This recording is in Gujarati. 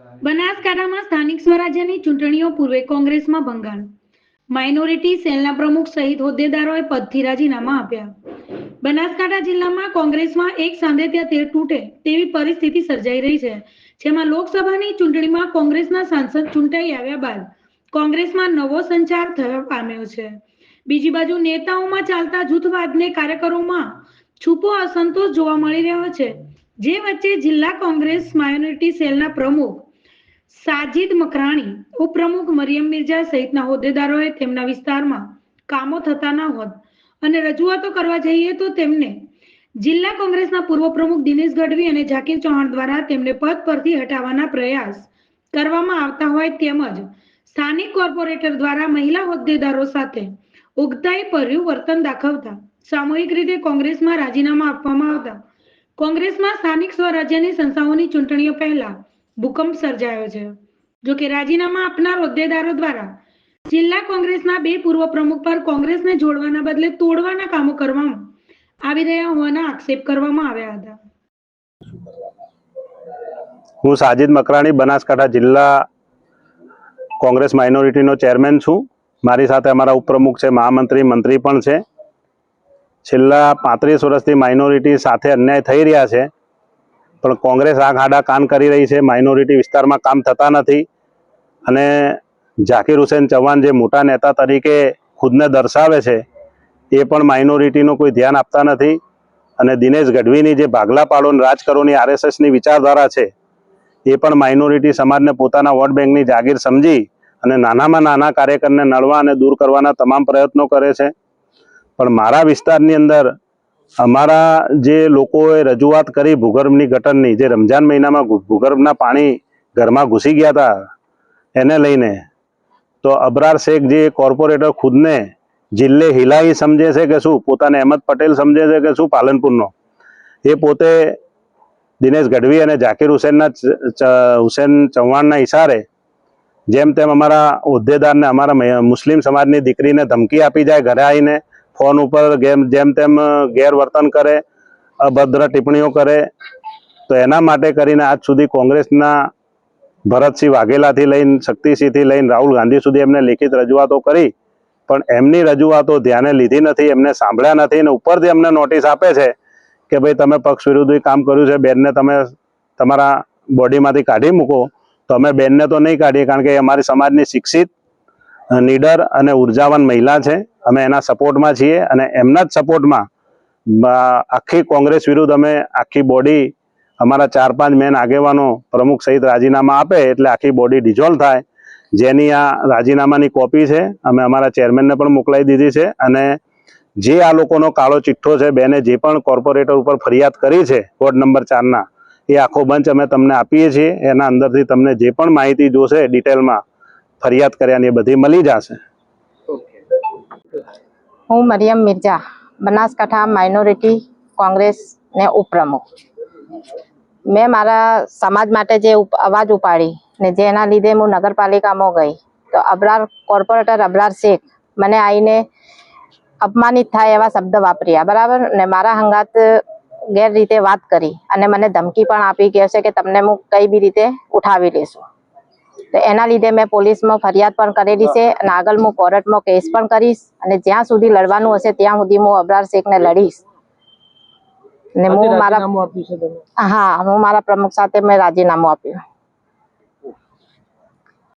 બનાસકાંઠામાં સ્થાનિક સ્વરાજ્યની ચૂંટણીઓ પૂર્વે કોંગ્રેસમાં ભંગાણ. માઇનોરિટી સેલના પ્રમુખ સહિત હોદ્દેદારોએ પદથી રાજીનામા આપ્યા. બનાસકાંઠા જિલ્લામાં કોંગ્રેસમાં એક સાંધે ત્યાં તેર તૂટે તેવી પરિસ્થિતિ સર્જાઈ રહી છે, જેમાં લોકસભાની ચૂંટણીમાં કોંગ્રેસના સાંસદ ચૂંટાઈ આવ્યા બાદ કોંગ્રેસમાં નવો સંચાર થયો પામ્યો છે. બીજી બાજુ નેતાઓમાં ચાલતા જૂથવાદને કાર્યકરોમાં છૂપો અસંતોષ જોવા મળી રહ્યો છે, જે વચ્ચે જિલ્લા કોંગ્રેસ માઇનોરિટી સેલના પ્રમુખ સાજિદ મકરાણી, ઉપપ્રમુખ મરિયમ મિર્જા સહિતના હોદ્દેદારોએ તેમના વિસ્તારમાં કામો થતા ન હોત. અને રજૂઆતો કરવા જઈએ તો તેમને જિલ્લા કોંગ્રેસના પૂર્વ પ્રમુખ દિનેશ ગઢવી અને ઝાકીર ચૌહાણ દ્વારા તેમને પદ પરથી હટાવવાના પ્રયાસ કરવામાં આવતા હોય તેમજ સ્થાનિક કોર્પોરેટર દ્વારા મહિલા હોદ્દેદારો સાથે ઉગતાઈ ભર્યું વર્તન દાખવતા સામૂહિક રીતે કોંગ્રેસમાં રાજીનામા આપવામાં આવતા. કોંગ્રેસમાં સ્થાનિક સ્વરાજ્યની સંસ્થાઓની ચૂંટણીઓ પહેલા ભૂકંપ સર્જાયો છે. જો કે રાજીનામા આપનાર હોદ્દેદારો દ્વારા જિલ્લા કોંગ્રેસના બે પૂર્વ પ્રમુખ પર કોંગ્રેસને જોડવાના બદલે તોડવાના કામો કરવામાં આવી રહ્યા હોવાના આક્ષેપ કરવામાં આવ્યા હતા. હું સાજિદ મકરાણી, બનાસકાંઠા જિલ્લા કોંગ્રેસ માઇનોરિટીનો ચેરમેન છું. મારી સાથે અમારા ઉપપ્રમુખ છે, મહામંત્રી, મંત્રી પણ છે. છેલ્લા પાંત્રીસ વર્ષથી માઇનોરિટી સાથે અન્યાય થઈ રહ્યા છે. પણ કોંગ્રેસ આંખ આડા કાન કરી રહી છે માઇનોરિટી વિસ્તારમાં કામ થતા નથી. અને ઝાકીર હુસેન ચૌહાણ જે મોટા નેતા તરીકે ખુદને દર્શાવે છે, એ પણ માઇનોરિટીનું કોઈ ધ્યાન આપતા નથી. અને દિનેશ ગઢવીની જે ભાગલા પાડો રાજકરોની રાજ કરોની આરએસએસની વિચારધારા છે, એ પણ માઇનોરિટી સમાજને પોતાના વોટ બેંકની જાગીર સમજી અને નાનામાં નાના કાર્યકરને નડવા અને દૂર કરવાના તમામ પ્રયત્નો કરે છે. પણ મારા વિસ્તારની અંદર અમારા જે લોકોએ રજૂઆત કરી ભૂગર્ભની ગટરની, જે રમજાન મહિનામાં ભૂગર્ભના પાણી ઘરમાં ઘૂસી ગયા હતા, એને લઈને, તો અબરાર શેખ જે કોર્પોરેટર ખુદને જિલ્લે હિલાઈ સમજે છે કે શું, પોતાને અહેમદ પટેલ સમજે છે કે શું પાલનપુરનો, એ પોતે દિનેશ ગઢવી અને ઝાકીર હુસેનના હુસેન ચૌહાણના ઇશારે જેમ તેમ અમારા હોદ્દેદારને, અમારા મુસ્લિમ સમાજની દીકરીને ધમકી આપી જાય, ઘરે આવીને ફોન ઉપર ગેમ જેમ તેમ ગેરવર્તન કરે અભદ્ર ટિપ્પણીઓ કરે, તો એના માટે કરીને આજ સુધી કોંગ્રેસના ભરતસિંહ વાઘેલાથી લઈને, શક્તિસિંહથી લઈને રાહુલ ગાંધી સુધી એમને લેખિત રજૂઆતો કરી, પણ એમની રજૂઆતો ધ્યાને લીધી નથી, એમને સાંભળ્યા નથી અને ઉપરથી એમને નોટિસ આપે છે કે ભાઈ તમે પક્ષ વિરુદ્ધ કામ કર્યું છે, બેનને તમે તમારા બોડીમાંથી કાઢી મૂકો, તો અમે બેનને તો નહીં કાઢીએ, કારણ કે અમારી સમાજની શિક્ષિત નીડર અને ઉર્જાવાન મહિલા છે. અમે એના સપોર્ટમાં છીએ અને એમના જ સપોર્ટમાં આખી કોંગ્રેસ વિરુદ્ધ અમે આખી બોડી અમારા ચાર પાંચ મેન આગેવાનો પ્રમુખ સહિત રાજીનામા આપે એટલે આખી બોડી ડિઝોલ્વ થાય. જેની આ રાજીનામાની કોપી છે, અમે અમારા ચેરમેનને પણ મોકલાવી દીધી છે અને જે આ લોકોનો કાળો ચિઠ્ઠો છે, બેને જે પણ કોર્પોરેટર ઉપર ફરિયાદ કરી છે વોર્ડ નંબર ચારના એ આખો બંચ અમે તમને આપીએ છીએ. એના અંદરથી તમને જે પણ માહિતી જોશે ડિટેલમાં ફરિયાદ કર્યાની એ બધી મળી જશે. હું મરિયમ મિર્જા, બનાસકાંઠા માઇનોરિટી કોંગ્રેસને ઉપપ્રમુખ. મેં મારા સમાજ માટે જે અવાજ ઉપાડી ને જેના લીધે હું નગરપાલિકામાં ગઈ, તો અબરાર કોર્પોરેટર અબરાર શેખ મને આવીને અપમાનિત થાય એવા શબ્દ વાપર્યા, બરાબર? ને મારા હંગાત ગેરરીતે વાત કરી અને મને ધમકી પણ આપી કે છે કે તમને હું કઈ બી રીતે ઉઠાવી લેશું. તો એના લીધે મેં પોલીસમાં ફરિયાદ પણ કરેલી છે. અને આગળ હું કોર્ટમાં કેસ પણ કરીશ અને જ્યાં સુધી લડવાનું હશે ત્યાં સુધી હું અબરાર શેખને લડીશ. ને હું મારા હા હું મારા પ્રમુખ સાથે મેં રાજીનામું આપ્યું.